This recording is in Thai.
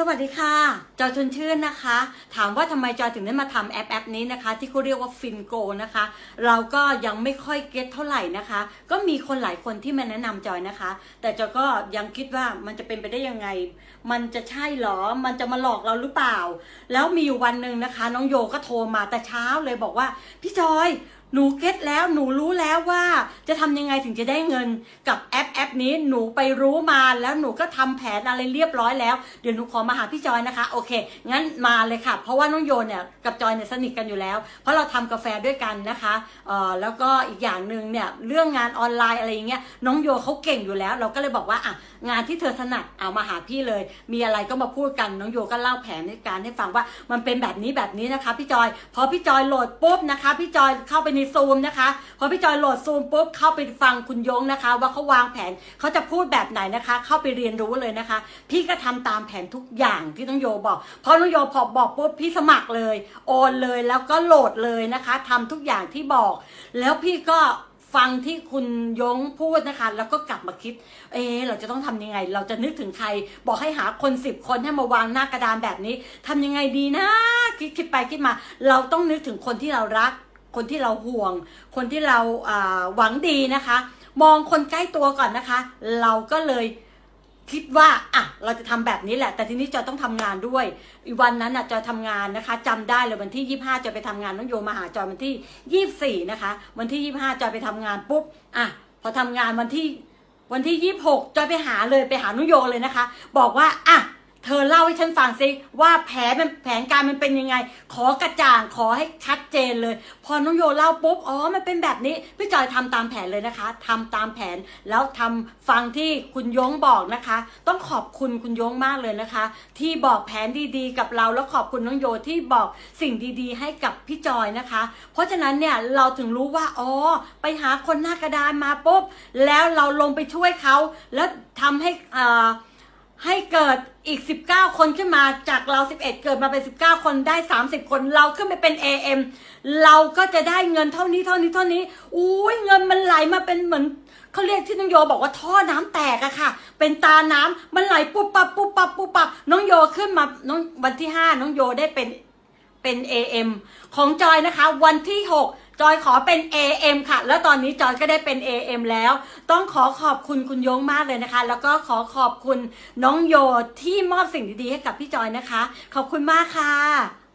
สวัสดีค่ะ จอยชวนชื่นนะคะ ถามว่าทำไมจอยถึงได้มาทำแอปแอปนี้นะคะ ที่เขาเรียกว่าฟินโกนะคะ เราก็ยังไม่ค่อยเก็ตเท่าไหร่นะคะ ก็มีคนหลายคนที่มาแนะนำจอยนะคะ แต่จอยก็ยังคิดว่ามันจะเป็นไปได้ยังไง มันจะใช่เหรอ มันจะมาหลอกเราหรือเปล่า แล้วมีอยู่วันหนึ่งนะคะ น้องโยก็โทรมาแต่เช้าเลยบอกว่า พี่จอย หนูเก็ตแล้วหนูรู้แล้วว่าจะทำยังไงถึงจะได้เงินกับแอปแอปนี้หนูไปรู้มาแล้วหนูก็ทำแผนอะไรเรียบร้อยแล้ว เดี๋ยวหนูขอมาหาพี่จอยนะคะ โอเค งั้นมาเลยค่ะ เพราะว่าน้องโยนเนี่ยกับจอยเนี่ยสนิทกันอยู่แล้ว เพราะเราทำกาแฟด้วยกันนะคะเอ่อแล้วก็อีกอย่างหนึ่งเนี่ยเรื่องงานออนไลน์อะไรอย่างเงี้ยน้องโยเขาเก่งอยู่แล้ว เราก็เลยบอกว่าอะงานที่เธอถนัดเอามาหาพี่เลย มีอะไรก็มาพูดกันน้องโยก็เล่าแผนในการให้ฟังว่ามันเป็นแบบนี้แบบนี้นะคะ พี่จอย พอพี่จอยโหลดปุ๊บนะคะ พี่จอยเข้าไปในซูมนะคะพอพี่จอยโหลดซูมปุ๊บเข้าไปฟังคุณยงนะคะ ว่าเขาวางแผนเขาจะพูดแบบไหนนะคะ เข้าไปเรียนรู้เลยนะคะ พี่ก็ทำตามแผนทุกอย่างที่น้องโยบอกพอน้องโยพอบอกปุ๊บพี่สมัครเลย โอนเลยแล้วก็โหลดเลยนะคะทำทุกอย่างที่บอก แล้วพี่ก็ฟังที่คุณยงพูดนะคะ แล้วก็กลับมาคิด เอะเราจะต้องทำยังไง เราจะนึกถึงใคร บอกให้หาคนสิบคนให้มาวางหน้ากระดานแบบนี้ทำยังไงดีนะ คิดคิดไปคิดมา เราต้องนึกถึงคนที่เรารัก คนที่เราห่วง คนที่เราหวังดีนะคะ มองคนใกล้ตัวก่อนนะคะ เราก็เลยคิดว่าอะเราจะทำแบบนี้แหละ แต่ทีนี้จอยต้องทำงานด้วย อีวันนั้นอะจอยทำงานนะคะจำได้เลยวันที่ 25จอยไปทำงานน้องโยมาหาจอยวันที่ 24 นะคะ วันที่ 25จอยไปทำงานปุ๊บอะพอทำงานวันที่วันที่ 26จอยไปหาเลยไปหาน้องโยเลยนะคะ บอกว่าอะ เธอเล่าให้ฉันฟังซิว่าแผนมันแผนการมันเป็นยังไง ขอกระจ่างขอให้ชัดเจนเลย พอน้องโยเล่าปุ๊บอ๋อมันเป็นแบบนี้พี่จอยทำตามแผนเลยนะคะทำตามแผนแล้วทำฟังที่คุณยงบอกนะคะ ต้องขอบคุณคุณยงมากเลยนะคะ ที่บอกแผนดีๆ กับเราแล้วขอบคุณน้องโยที่บอกสิ่งดีๆ ให้กับพี่จอยนะคะ เพราะฉะนั้นเนี่ยเราถึงรู้ว่าอ๋อไปหาคนหน้ากระดานมาปุ๊บแล้วเราลงไปช่วยเขาแล้วทำให้อ่า ให้เกิดอีก 19 คนขึ้นมาจากเรา 11 เกิดมาเป็น 19 คนได้ 30 คนเราขึ้นไปเป็น AM เราก็จะได้เงินเท่านี้เท่านี้เท่านี้อุ้ยเงินมันไหลมาเป็นเหมือนเขาเรียกที่น้องโยบอกว่าท่อน้ำแตกอะค่ะ เป็นตาน้ำมันไหลปุ๊บปับปุ๊บปับปุ๊บปับน้องโยขึ้นมาน้องวันที่ 5 น้องโยได้เป็นเป็น AM ของจอยนะคะ วันที่ 6 จอยขอเป็น AM ค่ะ แล้วตอนนี้จอยก็ได้เป็น AM แล้ว ต้องขอขอบคุณคุณโยงมากเลยนะคะ แล้วก็ขอขอบคุณน้องโยที่มอบสิ่งดีๆให้กับพี่จอยนะคะ ขอบคุณมากค่ะ